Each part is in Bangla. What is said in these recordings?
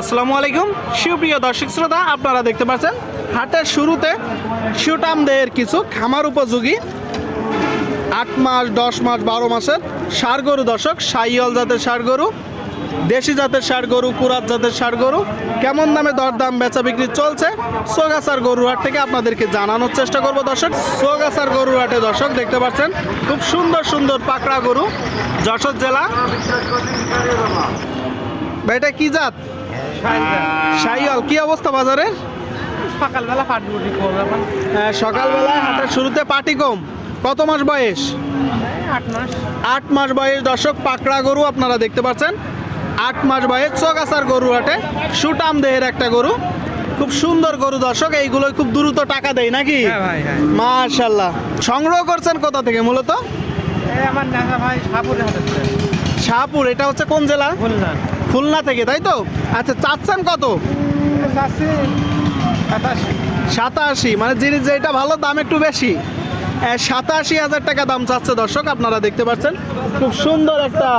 আসসালামু আলাইকুম। সুপ্রিয় দর্শক শ্রোতা, আপনারা দেখতে পাচ্ছেন, হাটের শুরুতে শিউটামদের কিছু খামার উপযোগী। আট মাস, দশ মাস, বারো মাসের ষাড় গরু দর্শক সাইয়ল জাতের ষাড় গরু দেশি জাতের ষাড় গরু কুরাত জাতের ষাড় গরু কেমন দামে দরদাম বেচা বিক্রি চলছে, সোগাছার গরুর হাট থেকে আপনাদেরকে জানানোর চেষ্টা করব দর্শক। সোগাছার গরুর হাটে দর্শক, দেখতে পাচ্ছেন, খুব সুন্দর সুন্দর পাকড়া গরু, যশোর জেলা। এটা কি জাত? সাইয়াল কি অবস্থা বাজারে? সকালবেলা করলাম হ্যাঁ, সকালবেলায় হাটের শুরুতে পাটি কম। কত মাস বয়স? আট মাস। আট মাস বয়স। দর্শক পাকড়া গরু আপনারা দেখতে পাচ্ছেন। আট মাস বয়স। চকাসার গরু হাটে। সুটাম দেহের একটা গরু। খুব সুন্দর গরু দর্শক এইগুলো খুব দ্রুত টাকা দেয় নাকি? হ্যাঁ হ্যাঁ। মাশাল্লাহ। সংগ্রহ করছেন কোথা থেকে মূলত? আমার ভাই সাপুরে শাহপুর এটা হচ্ছে কোন জেলা? বললাম খুলনা থেকে তাই তো? আচ্ছা চাচ্ছেন কত? সাতাশি। মানে জিনিস যেটা ভালো দাম একটু বেশি। সাতাশি হাজার টাকা দাম চাচ্ছে দর্শক আপনারা দেখতে পাচ্ছেন। খুব সুন্দর একটা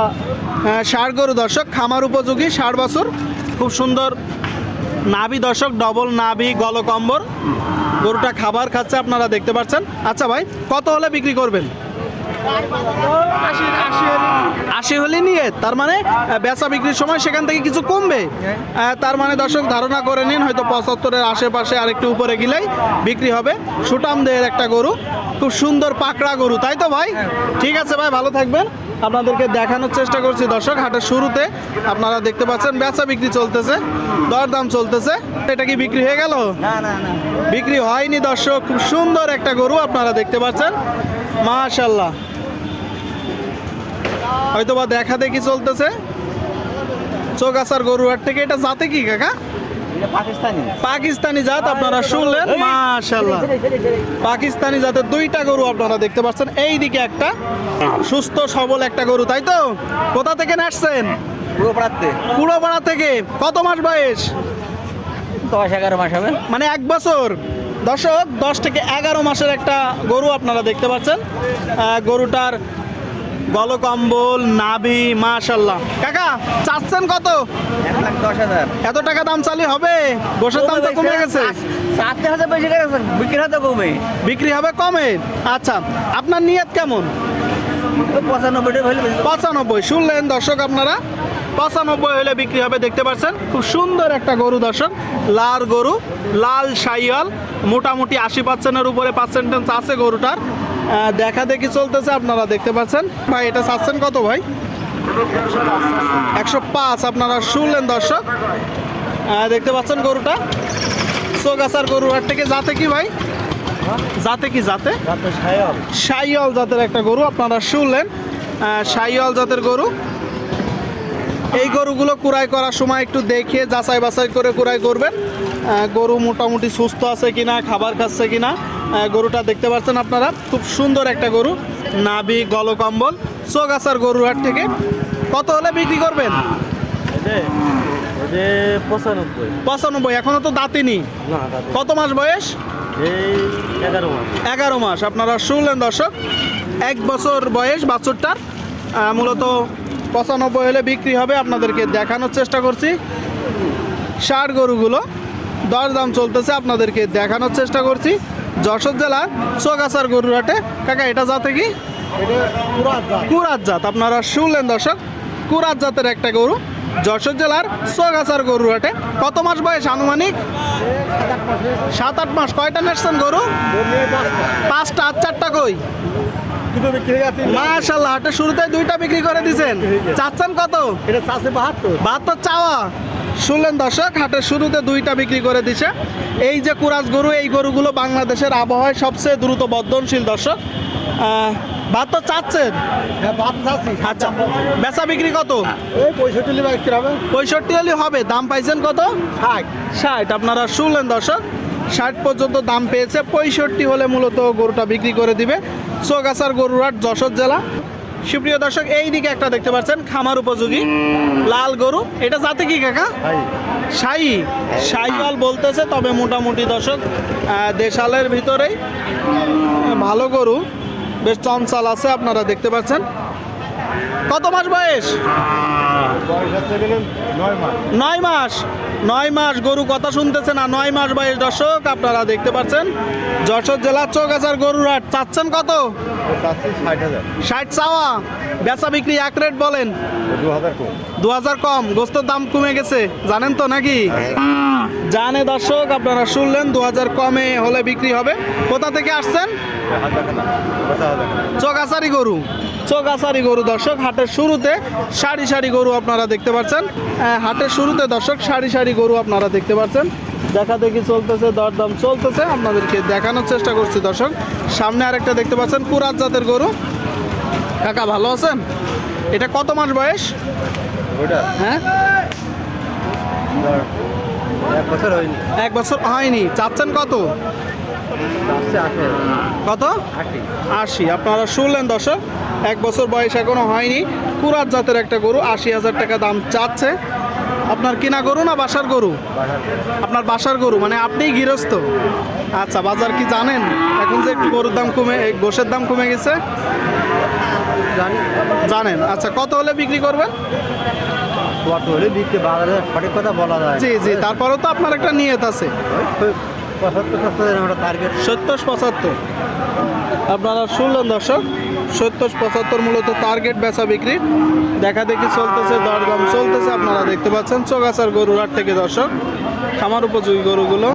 ষাড় গরু দর্শক খামার উপযোগী ষাট বছর। খুব সুন্দর নাভি দর্শক ডবল নাভি গলকম্বর। গরুটা খাবার খাচ্ছে আপনারা দেখতে পাচ্ছেন। আচ্ছা ভাই কত হলে বিক্রি করবেন? আশি হলে নিয়ে তার মানে বেচা বিক্রির সময় সেখান থেকে কিছু কমবে। তার মানে দর্শক ধারণা করে নিন হয়তো পঁচাত্তরের আশেপাশে আরেকটু উপরে গেলেই বিক্রি হবে। সুটাম দেহের একটা গরু খুব সুন্দর পাকড়া গরু তাই তো ভাই? ঠিক আছে ভাই ভালো থাকবেন। আপনাদেরকে দেখানোর চেষ্টা করছি দর্শক হাটের শুরুতে। আপনারা দেখতে পাচ্ছেন বেচা বিক্রি চলতেছে দরদাম চলতেছে। এটা কি বিক্রি হয়ে গেল? বিক্রি হয়নি দর্শক খুব সুন্দর একটা গরু আপনারা দেখতে পাচ্ছেন। মাশাল্লাহ হয়তো বা দেখা দেখি চলতেছে। চোগাছার গরু হাট থেকে। এটা জাতে কি কাকা? পাকিস্তানি। জাত আপনারা শুনলেন? মাশাল্লাহ পাকিস্তানি জাতের দুইটা গরু আপনারা দেখতে পাচ্ছেন। এই দিকে একটা। সুস্থ সবল একটা গরু তাই তো? কোথা থেকে আসছেন পুরো পাড়াতে থেকে। কত মাস বয়স? দশ এগারো মাস হবে। মানে এক বছর। দর্শক দশ থেকে এগারো মাসের একটা গরু আপনারা দেখতে পাচ্ছেন। গরুটার গলকম্বল নাভি মাশাল্লাহ কাকা চাচ্ছেন কত? এক লাখ দশ হাজার। এত টাকা দাম চালি হবে? গোসের দাম তো কমে গেছে। চারটে হাজার বেশি গেছে বিক্রি হাতে কমে। বিক্রি হবে কমে? আচ্ছা আপনার নিয়ত কেমন? পঁচানব্বই। শুনলেন দর্শক আপনারা? পঁচানব্বই হলে বিক্রি হবে দেখতে পাচ্ছেন? খুব সুন্দর একটা গরু দর্শক। লাল গরু লাল সাইয়াল মোটামুটি আশি পার্সেন্টের উপরে পার্সেন্টেজ আছে গরুটার। দেখা দেখি চলতেছে আপনারা দেখতে পাচ্ছেন। ভাই এটা চাচ্ছেন কত ভাই? একশো পাঁচ আপনারা শুনলেন দর্শক। দেখতে পাচ্ছেন গরুটা। সোগাছার গরু হাট থেকে যাতে কি ভাই? যাতে কি যাতে? সাইয়াল জাতের একটা গরু আপনারা শুনলেন। সাইয়াল জাতের গরু। এই গরুগুলো কুড়াই করার সময় একটু দেখে যাচাই বাছাই করে কুড়াই করবেন। গরু মোটামুটি সুস্থ আছে কিনা খাবার খাচ্ছে কিনা গরুটা দেখতে পাচ্ছেন আপনারা। খুব সুন্দর একটা গরু নাভি গলকম্বল চোগাছার গরুর হাট থেকে। কত হলে বিক্রি করবেন? পঁচানব্বই। এখনও তো দাঁতিনি না কত মাস বয়স? এই এগারো মাস। আপনারা শুনলেন দর্শক এক বছর বয়স বাছুরটার। মূলত পঁচানব্বই হলে বিক্রি হবে। আপনাদেরকে দেখানোর চেষ্টা করছি। ষাট গরুগুলো দর দাম চলতেছে, আপনাদেরকে দেখানোর চেষ্টা করছি। যশোর জেলা চোগাছার গরুর হাটে। কাকা, এটা যাতে কি? কুরাত জাত। আপনারা শুনলেন দর্শক, কুরাত জাতের একটা গরু যশোর জেলার চোগাছার গরুর হাটে। কত মাস বয়স আনুমানিক? সাত আট মাস। কয়টা নেসছেন গরু? পাঁচটা আর চারটা কই? কিন্তু বিক্রি হয়ে গেছে। মাশাল্লাহ হাটের শুরুতে দুইটা বিক্রি করে দিছেন। চাচ্ছেন কত? এটা চাষে বাহাত্তর। বাহাত্তর চাওয়া। শুনলেন দর্শক হাটের শুরুতে দুইটা বিক্রি করে দিছে। এই যে কুরাজ গরু এই গরুগুলো বাংলাদেশের আবহাওয়ায় সবচেয়ে দ্রুত বর্ধনশীল দর্শক। আহ, বাহাত্তর চাচ্ছেন? হ্যাঁ আচ্ছা বেচা বিক্রি কত? পঁয়ষট্টি হবে। পঁয়ষট্টি হলে হবে। দাম পাইছেন কত? ষাট। ষাট। আপনারা শুনলেন দর্শক ষাট পর্যন্ত দাম পেয়েছে। পঁয়ষট্টি হলে মূলত গরুটা বিক্রি করে দিবে। চোগাছার গরুরাট যশোর জেলা। সুপ্রিয় দর্শক এই দিকে একটা দেখতে পাচ্ছেন খামার উপযোগী লাল গরু। এটা যাতে কি কাকা? সাই সাইওয়াল বলতেছে তবে মোটামুটি দর্শক দেশালের ভিতরেই ভালো গরু। বেশ চঞ্চল আছে আপনারা দেখতে পাচ্ছেন। কত মাস বয়স? নয় মাস। নয় মাস, গরু কথা শুনতেছে না, নয় মাস বয়স। দর্শক, আপনারা দেখতে পাচ্ছেন, যশোর জেলার চোখ চৌগাছার গরুর হাট। চাচ্ছেন কত? ষাট চাওয়া। বেচা বিক্রি এক রেট বলেন। দু হাজার কম। গোস্তর দাম কমে গেছে। জানেন তো নাকি? জানে দর্শক, আপনারা শুনলেন, দু হাজার কমে হলে বিক্রি হবে। কোথা থেকে আসছেন? টাকা চোগাছারি গরু। চোগাছারি গরু দর্শক হাটের শুরুতে সারি সারি গরু আপনারা দেখতে পাচ্ছেন। হাটের শুরুতে দর্শক সারি সারি গরু আপনারা দেখতে পাচ্ছেন। দেখা দেখি চলতেছে দরদাম চলতেছে আপনাদেরকে দেখানোর চেষ্টা করছি দর্শক। সামনে আরেকটা দেখতে পাচ্ছেন কুরাত জাতের গরু। কাকা ভালো আছেন? এটা কত মাস বয়স? হ্যাঁ? এক বছর হয়নি। চাচ্ছেন কত? কত? আশি। আপনারা শুনলেন দর্শক এক বছর বয়স এখনও হয়নি। কুরাত জাতের একটা গরু আশি হাজার টাকা দাম চাচ্ছে। আপনার কিনা গরু না বাসার গরু? আপনার বাসার গরু মানে আপনিই গৃহস্থ। আচ্ছা বাজার কি জানেন? এখন যে একটু গরুর দাম কমে গোশের দাম কমে গেছে। জানি। জানেন। আচ্ছা কত হলে বিক্রি করবেন? কত হলে বিক্রি? বাজারে সঠিক কথা বলা যায়। জি জি তারপরেও তো আপনার একটা নিয়ত আছে। সত্তর পঁচাত্তর। আপনারা শুনলেন দর্শক? সত্তর পঁচাত্তর মূলত টার্গেট বেচা বিক্রি। দেখা দেখি চলতেছে, দরদাম চলতেছে, আপনারা দেখতে পাচ্ছেন, চোগাছার গরুর হাট থেকে দর্শক, খামার উপযোগী গরুগুলো।